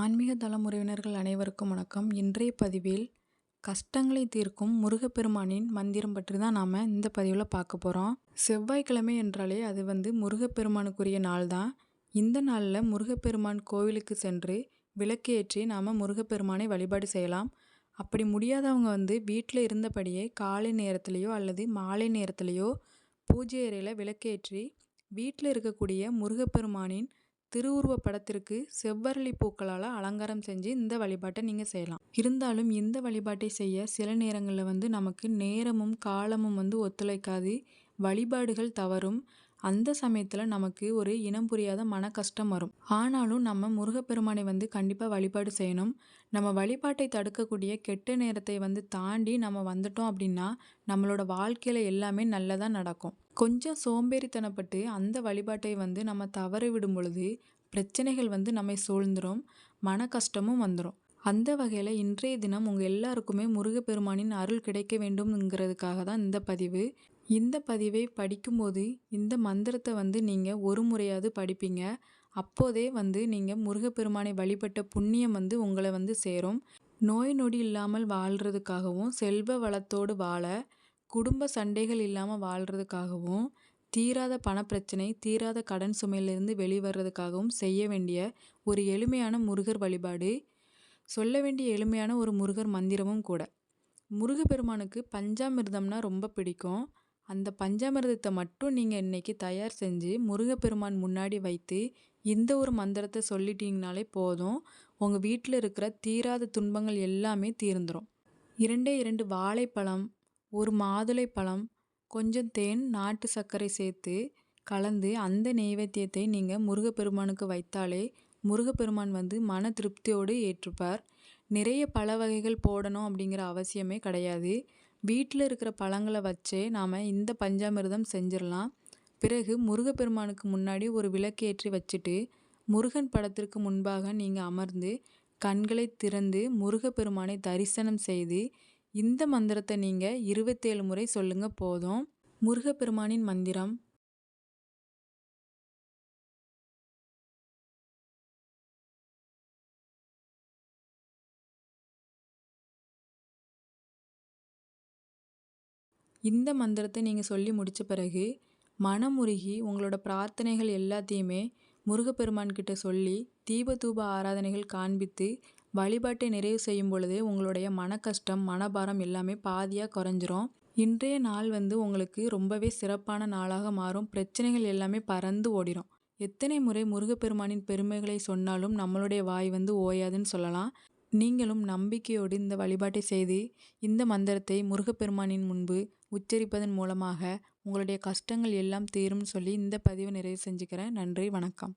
ஆன்மீக தலைமுறையினர்கள் அனைவருக்கும் வணக்கம். இன்றைய பதிவில் கஷ்டங்களை தீர்க்கும் முருகப்பெருமானின் மந்திரம் பற்றி தான் நாம் இந்த பதிவில் பார்க்க போகிறோம் செவ்வாய்க்கிழமை என்றாலே அது வந்து முருகப்பெருமானுக்குரிய நாள் தான். இந்த நாளில் முருகப்பெருமான் கோவிலுக்கு சென்று விளக்கேற்றி நாம் முருகப்பெருமானை வழிபாடு செய்யலாம். அப்படி முடியாதவங்க வந்து வீட்டில் இருந்தபடியே காலை நேரத்துலேயோ அல்லது மாலை நேரத்துலேயோ பூஜை அறையில் விளக்கேற்றி வீட்டில் இருக்கக்கூடிய முருகப்பெருமானின் திருவுருவ படத்திற்கு செவ்வரளி பூக்களால் அலங்காரம் செஞ்சு இந்த வழிபாட்டை நீங்கள் செய்யலாம். இருந்தாலும் இந்த வழிபாட்டை செய்ய சில நேரங்களில் வந்து நமக்கு நேரமும் காலமும் வந்து ஒத்துழைக்காது. வழிபாடுகள் தவறும். அந்த சமயத்தில் நமக்கு ஒரு இனம் புரியாத மன கஷ்டம் வரும். ஆனாலும் நம்ம முருகப்பெருமானை வந்து கண்டிப்பாக வழிபாடு செய்யணும். நம்ம வழிபாட்டை தடுக்கக்கூடிய கெட்ட நேரத்தை வந்து தாண்டி நம்ம வந்துட்டோம் அப்படின்னா நம்மளோட வாழ்க்கையில் எல்லாமே நல்லதாக நடக்கும். கொஞ்சம் சோம்பேறித்தனப்பட்டு அந்த வழிபாட்டை வந்து நம்ம தவற விடும் பொழுது பிரச்சனைகள் வந்து நம்மை சூழ்ந்துடும் மன கஷ்டமும் வந்துடும் அந்த வகையில் இன்றைய தினம் உங்கள் எல்லாருக்குமே முருகப்பெருமானின் அருள் கிடைக்க வேண்டும்ங்கிறதுக்காக தான் இந்த பதிவு. இந்த பதிவை படிக்கும்போது இந்த மந்திரத்தை வந்து நீங்கள் ஒரு முறையாவது படிப்பீங்க. அப்போதே வந்து நீங்கள் முருகப்பெருமானை வழிபட்ட புண்ணியம் வந்து உங்களை வந்து சேரும். நோய் நொடி இல்லாமல் வாழ்கிறதுக்காகவும் செல்வ வளத்தோடு வாழ குடும்ப சண்டைகள் இல்லாமல் வாழ்கிறதுக்காகவும் தீராத பணப்பிரச்சனை தீராத கடன் சுமையிலிருந்து வெளிவரதுக்காகவும் செய்ய வேண்டிய ஒரு எளிமையான முருகர் வழிபாடு சொல்ல வேண்டிய எளிமையான ஒரு முருகர் மந்திரமும் கூட. முருகப்பெருமானுக்கு பஞ்சாமிர்தம்னா ரொம்ப பிடிக்கும். அந்த பஞ்சாமிர்தத்தை மட்டும் நீங்கள் இன்றைக்கி தயார் செஞ்சு முருகப்பெருமான் முன்னாடி வைத்து இந்த ஒரு மந்திரத்தை சொல்லிட்டீங்கனாலே போதும். உங்கள் வீட்டில் இருக்கிற தீராத துன்பங்கள் எல்லாமே தீர்ந்துடும் இரண்டே இரண்டு வாழைப்பழம் ஒரு மாதுளை பழம் கொஞ்சம் தேன் நாட்டு சர்க்கரை சேர்த்து கலந்து அந்த நெய்வேத்தியத்தை நீங்கள் முருகப்பெருமானுக்கு வைத்தாலே முருகப்பெருமான் வந்து மன திருப்தியோடு ஏற்றுப்பார். நிறைய பழ வகைகள் போடணும் அப்படிங்கிற அவசியமே கிடையாது. வீட்டில் இருக்கிற பழங்களை வச்சே நாம் இந்த பஞ்சாமிர்தம் செஞ்சிடலாம் பிறகு முருகப்பெருமானுக்கு முன்னாடி ஒரு விளக்கேற்றி வச்சுட்டு முருகன் படத்திற்கு முன்பாக நீங்கள் அமர்ந்து கண்களை திறந்து முருகப்பெருமானை தரிசனம் செய்து இந்த மந்திரத்தை நீங்கள் இருபத்தேழு முறை சொல்லுங்க போதும். முருகப்பெருமானின் மந்திரம். இந்த மந்திரத்தை நீங்கள் சொல்லி முடித்த பிறகு மனமுருகி உங்களோட பிரார்த்தனைகள் எல்லாத்தையுமே முருகப்பெருமான்கிட்ட சொல்லி தீப தூப ஆராதனைகள் காண்பித்து வழிபாட்டை நிறைவு செய்யும் பொழுது உங்களுடைய மன கஷ்டம் மனபாரம் எல்லாமே பாதியாக குறைஞ்சிரும். இன்றைய நாள் வந்து உங்களுக்கு ரொம்பவே சிறப்பான நாளாக மாறும். பிரச்சனைகள் எல்லாமே பறந்து ஓடிடும் எத்தனை முறை முருகப்பெருமானின் பெருமைகளை சொன்னாலும் நம்மளுடைய வாய் வந்து ஓயாதுன்னு சொல்லலாம். நீங்களும் நம்பிக்கையோடு இந்த வழிபாட்டை செய்து இந்த மந்திரத்தை முருகப்பெருமானின் முன்பு உச்சரிப்பதன் மூலமாக உங்களுடைய கஷ்டங்கள் எல்லாம் தீரும் சொல்லி இந்த பதிவை நிறைவு செஞ்சுக்கிறேன். நன்றி வணக்கம்.